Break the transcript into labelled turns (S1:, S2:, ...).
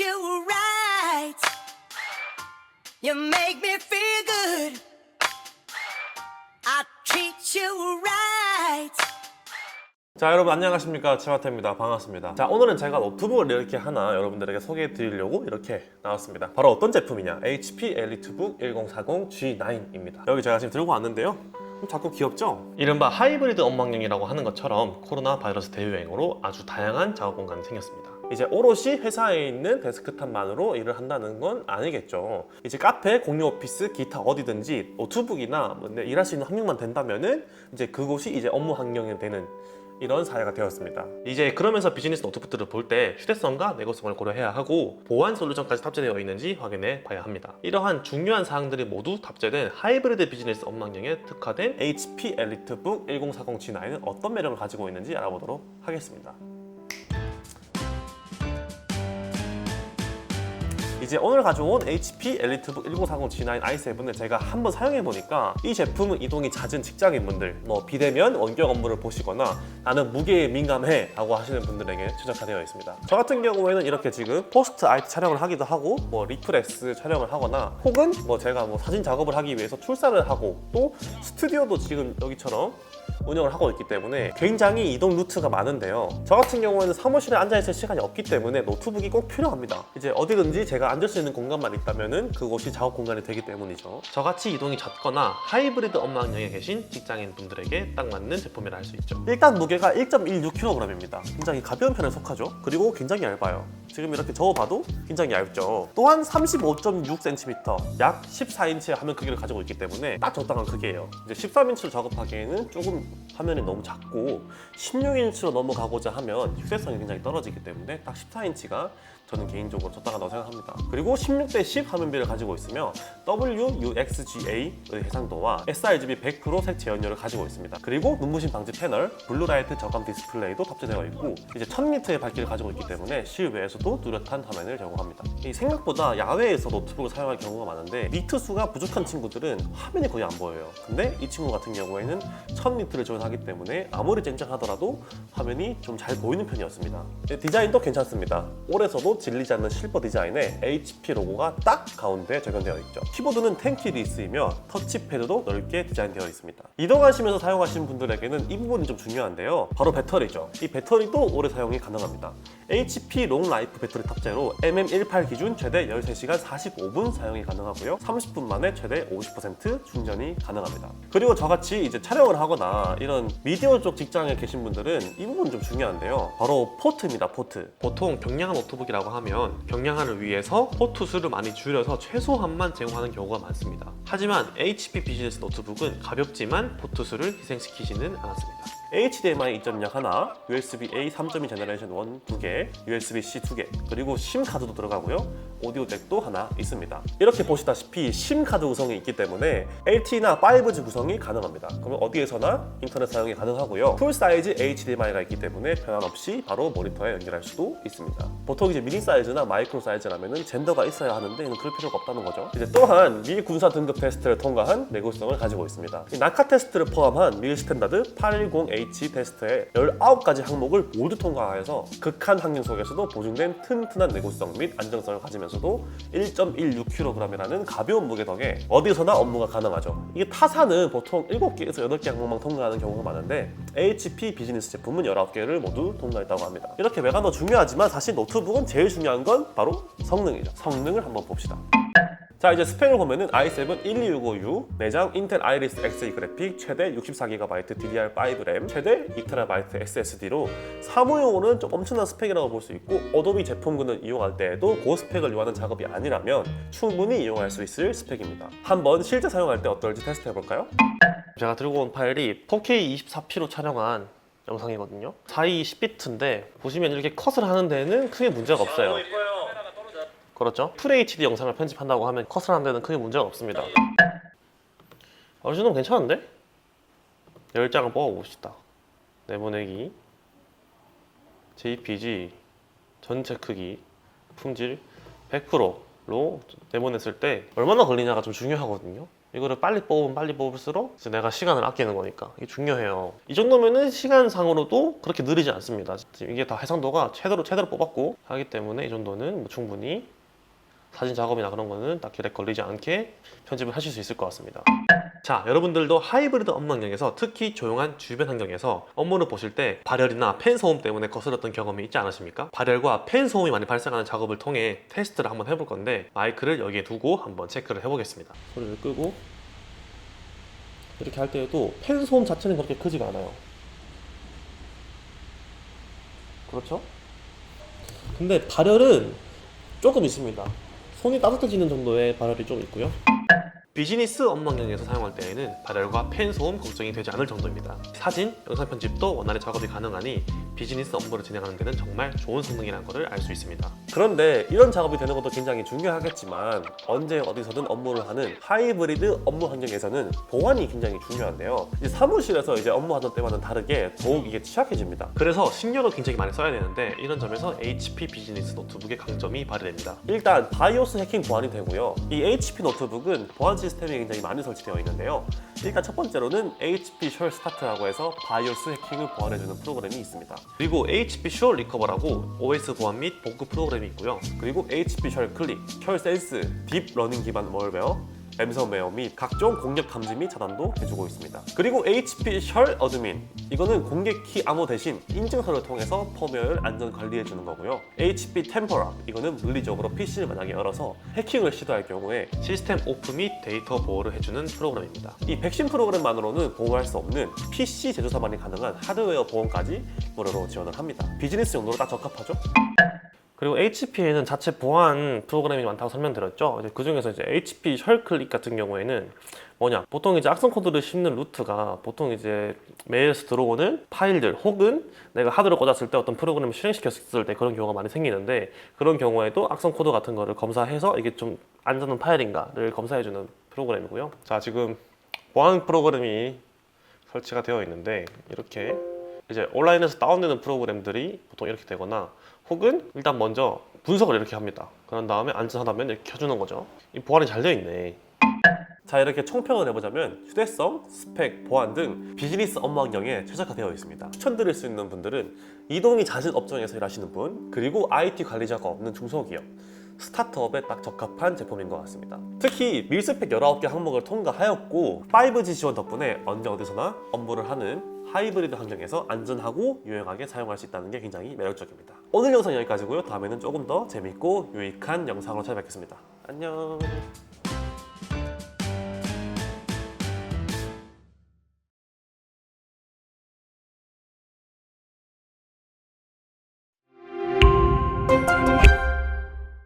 S1: you right. You make me feel good. I treat you right.
S2: 자 여러분 안녕하십니까 치마태입니다 반갑습니다 자 오늘은 제가 노트북을 이렇게 하나 여러분들에게 소개해 드리려고 이렇게 나왔습니다 바로 어떤 제품이냐 HP 엘리트북 1040 G9입니다 여기 제가 지금 들고 왔는데요 음, 자꾸 귀엽죠? 이른바 하이브리드 언망용이라고 하는 것처럼 코로나 바이러스 대유행으로 아주 다양한 작업 공간이 생겼습니다 이제 오롯이 회사에 있는 데스크탑만으로 일을 한다는 건 아니겠죠. 이제 카페, 공유 오피스, 기타 어디든지 노트북이나 뭐 내- 일할 수 있는 환경만 된다면은 이제 그곳이 이제 업무 환경이 되는 이런 사회가 되었습니다. 이제 그러면서 비즈니스 노트북들을 볼 때 휴대성과 내구성을 고려해야 하고 보안 솔루션까지 탑재되어 있는지 확인해 봐야 합니다. 이러한 중요한 사항들이 모두 탑재된 하이브리드 비즈니스 업무환경에 특화된 HP 엘리트북 1040 G9은 어떤 매력을 가지고 있는지 알아보도록 하겠습니다. 이제 오늘 가져온 HP 엘리트북 1040 G9 i7을 제가 한번 사용해 보니까 이 제품은 이동이 잦은 직장인분들, 뭐 비대면 원격 업무를 보시거나 나는 무게에 민감해 라고 하시는 분들에게 최적화 되어 있습니다. 저 같은 경우에는 이렇게 지금 포스트 아이트 촬영을 하기도 하고 뭐 리프렉스 촬영을 하거나 혹은 뭐 제가 뭐 사진 작업을 하기 위해서 출사를 하고 또 스튜디오도 지금 여기처럼 운영을 하고 있기 때문에 굉장히 이동 루트가 많은데요. 저 같은 경우에는 사무실에 앉아있을 시간이 없기 때문에 노트북이 꼭 필요합니다. 이제 어디든지 제가 앉을 수 있는 공간만 있다면은 그곳이 작업 공간이 되기 때문이죠. 저같이 이동이 잦거나 하이브리드 업무 환경에 계신 직장인 분들에게 딱 맞는 제품이라 할 수 있죠. 일단 무게가 1.16kg입니다. 굉장히 가벼운 편에 속하죠. 그리고 굉장히 얇아요. 지금 이렇게 저어봐도 굉장히 얇죠. 또한 35.6cm, 약 14인치의 화면 크기를 가지고 있기 때문에 딱 적당한 크기예요. 이제 13인치로 작업하기에는 조금 화면이 너무 작고 16인치로 넘어가고자 하면 휴대성이 굉장히 떨어지기 때문에 딱 14인치가 저는 개인적으로 적당하다고 생각합니다. 그리고 16대 10 화면비를 가지고 있으며 WUXGA의 해상도와 sRGB 100% 색채 연료를 가지고 있습니다. 그리고 눈부심 방지 패널, 블루라이트 저감 디스플레이도 탑재되어 있고 이제 1000니트의 밝기를 가지고 있기 때문에 실외에서도 뚜렷한 화면을 제공합니다. 이 생각보다 야외에서 노트북을 사용할 경우가 많은데 니트 수가 부족한 친구들은 화면이 거의 안 보여요. 근데 이 친구 같은 경우에는 1000니트를 지원하기 때문에 아무리 쨍쨍하더라도 화면이 좀 잘 보이는 편이었습니다. 네, 디자인도 괜찮습니다. 올에서도 질리지 않는 실버 디자인에 HP 로고가 딱 가운데 적용되어 있죠. 키보드는 10키 리스이며 터치패드도 넓게 디자인되어 있습니다. 이동하시면서 사용하시는 분들에게는 이 부분이 좀 중요한데요. 바로 배터리죠. 이 배터리도 오래 사용이 가능합니다. HP 롱라이프 배터리 탑재로 MM18 기준 최대 13시간 45분 사용이 가능하고요. 30분 만에 최대 50% 충전이 가능합니다. 그리고 저같이 이제 촬영을 하거나 이런 미디어 쪽 직장에 계신 분들은 이 부분 좀 중요한데요. 바로 포트입니다. 포트. 보통 경량한 노트북이라고 하면 경량화를 위해서 포트 수를 많이 줄여서 최소한만 제공하는 경우가 많습니다. 하지만 HP 비즈니스 노트북은 가볍지만 포트 수를 희생시키지는 않았습니다. HDMI 2.0 하나, USB-A 3.2 제너레이션 1 2개, USB-C 2개, 그리고 심 카드도 들어가고요. 오디오 잭도 하나 있습니다. 이렇게 보시다시피 심 카드 구성이 있기 때문에 LTE나 5G 구성이 가능합니다. 그러면 어디에서나 인터넷 사용이 가능하고요. 풀 사이즈 HDMI가 있기 때문에 변환 없이 바로 모니터에 연결할 수도 있습니다. 보통 이제 미니 사이즈나 마이크로 사이즈라면은 젠더가 있어야 하는데 이는 그럴 필요가 없다는 거죠. 이제 또한 미 군사 등급 테스트를 통과한 내구성을 가지고 있습니다. 이 나카 테스트를 포함한 밀 스탠다드 810H 테스트의 19가지 항목을 모두 통과해서 극한 환경 속에서도 보증된 튼튼한 내구성 및 안정성을 가지면서도 1.16kg이라는 가벼운 무게 덕에 어디서나 업무가 가능하죠. 이게 타사는 보통 7개에서 8개 항목만 통과하는 경우가 많은데 HP 비즈니스 제품은 19개를 모두 통과했다고 합니다. 이렇게 외관도 중요하지만 사실 노트북은 제일 중요한 건 바로 성능이죠. 성능을 한번 봅시다. 자 이제 스펙을 보면은 i7 12655U 내장 인텔 아이리스 Xe 그래픽 최대 64GB DDR5 램 최대 2TB SSD로 사무용으로는 좀 엄청난 스펙이라고 볼 수 있고 어도비 제품군을 이용할 때에도 고스펙을 요하는 작업이 아니라면 충분히 이용할 수 있을 스펙입니다. 한번 실제 사용할 때 어떨지 테스트 해볼까요? 제가 들고 온 파일이 4K 24p로 촬영한 영상이거든요. 42 10비트인데 보시면 이렇게 컷을 하는 데는 크게 문제가 없어요 그렇죠. 풀 HD 영상을 편집한다고 하면 컷을 하는 데는 크게 문제가 없습니다. 어, 이 정도면 괜찮은데? 10장을 뽑아봅시다. 내보내기, JPG, 전체 크기, 품질 100%로 내보냈을 때 얼마나 걸리냐가 좀 중요하거든요. 이거를 빨리 뽑으면 빨리 뽑을수록 이제 내가 시간을 아끼는 거니까 이게 중요해요. 이 정도면은 시간상으로도 그렇게 느리지 않습니다. 지금 이게 다 해상도가 최대로 최대로 뽑았고 하기 때문에 이 정도는 뭐 충분히 사진 작업이나 그런 거는 딱히 렉 걸리지 않게 편집을 하실 수 있을 것 같습니다. 자, 여러분들도 하이브리드 업무 환경에서 특히 조용한 주변 환경에서 업무를 보실 때 발열이나 팬 소음 때문에 거슬렀던 경험이 있지 않으십니까? 발열과 팬 소음이 많이 발생하는 작업을 통해 테스트를 한번 해볼 건데 마이크를 여기에 두고 한번 체크를 해보겠습니다. 소리를 끄고 이렇게 할 때에도 팬 소음 자체는 그렇게 크지가 않아요. 그렇죠? 근데 발열은 조금 있습니다. 손이 따뜻해지는 정도의 발열이 좀 있고요. 비즈니스 업무 환경에서 사용할 때에는 발열과 팬 소음 걱정이 되지 않을 정도입니다. 사진, 영상 편집도 원활히 작업이 가능하니 비즈니스 업무를 진행하는 데는 정말 좋은 성능이라는 것을 알 수 있습니다. 그런데 이런 작업이 되는 것도 굉장히 중요하겠지만 언제 어디서든 업무를 하는 하이브리드 업무 환경에서는 보안이 굉장히 중요한데요. 이제 사무실에서 이제 업무하던 때와는 다르게 더욱 이게 취약해집니다. 그래서 신경을 굉장히 많이 써야 되는데 이런 점에서 HP 비즈니스 노트북의 강점이 발휘됩니다. 일단 바이오스 해킹 보안이 되고요. 이 HP 노트북은 보안 시스템이 굉장히 많이 설치되어 있는데요. 일단 첫 번째로는 HP 셜 스타트라고 해서 바이오스 해킹을 보완해주는 프로그램이 있습니다. 그리고 HP 셜 리커버라고 OS 보안 및 복구 프로그램이 있고요. 그리고 HP 셜 클릭, 셜 센스, 딥 러닝 기반 멀웨어, 램섬 웨어 및 각종 공격 감지 및 차단도 해주고 있습니다. 그리고 HP 셜 어드민 이거는 공개 키 암호 대신 인증서를 통해서 펌웨어를 안전 관리해 주는 거고요. HP 템퍼라 이거는 물리적으로 PC를 만약에 열어서 해킹을 시도할 경우에 시스템 오프 및 데이터 보호를 해주는 프로그램입니다. 이 백신 프로그램만으로는 보호할 수 없는 PC 제조사만이 가능한 하드웨어 보험까지 무료로 지원을 합니다. 비즈니스 용도로 딱 적합하죠? 그리고 HP에는 자체 보안 프로그램이 많다고 설명드렸죠. 그 중에서 이제 HP 셜클릭 같은 경우에는 뭐냐 보통 이제 악성 코드를 씹는 루트가 보통 이제 메일에서 들어오는 파일들 혹은 내가 하드를 꽂았을 때 어떤 프로그램을 실행시켰을 때 그런 경우가 많이 생기는데 그런 경우에도 악성 코드 같은 거를 검사해서 이게 좀 안전한 파일인가를 검사해주는 프로그램이고요. 자 지금 보안 프로그램이 설치가 되어 있는데 이렇게 이제 온라인에서 다운되는 프로그램들이 보통 이렇게 되거나 혹은 일단 먼저 분석을 이렇게 합니다. 그런 다음에 안전하다면 이렇게 켜주는 거죠. 이 보안이 잘 되어 있네. 자 이렇게 총평을 해보자면 휴대성, 스펙, 보안 등 비즈니스 업무 환경에 최적화되어 있습니다. 추천드릴 수 있는 분들은 이동이 잦은 업종에서 일하시는 분 그리고 IT 관리자가 없는 중소기업 스타트업에 딱 적합한 제품인 것 같습니다. 특히 밀스펙 19개 항목을 통과하였고 5G 지원 덕분에 언제 어디서나 업무를 하는 하이브리드 환경에서 안전하고 유용하게 사용할 수 있다는 게 굉장히 매력적입니다. 오늘 영상 여기까지고요. 다음에는 조금 더 재밌고 유익한 영상으로 찾아뵙겠습니다. 안녕.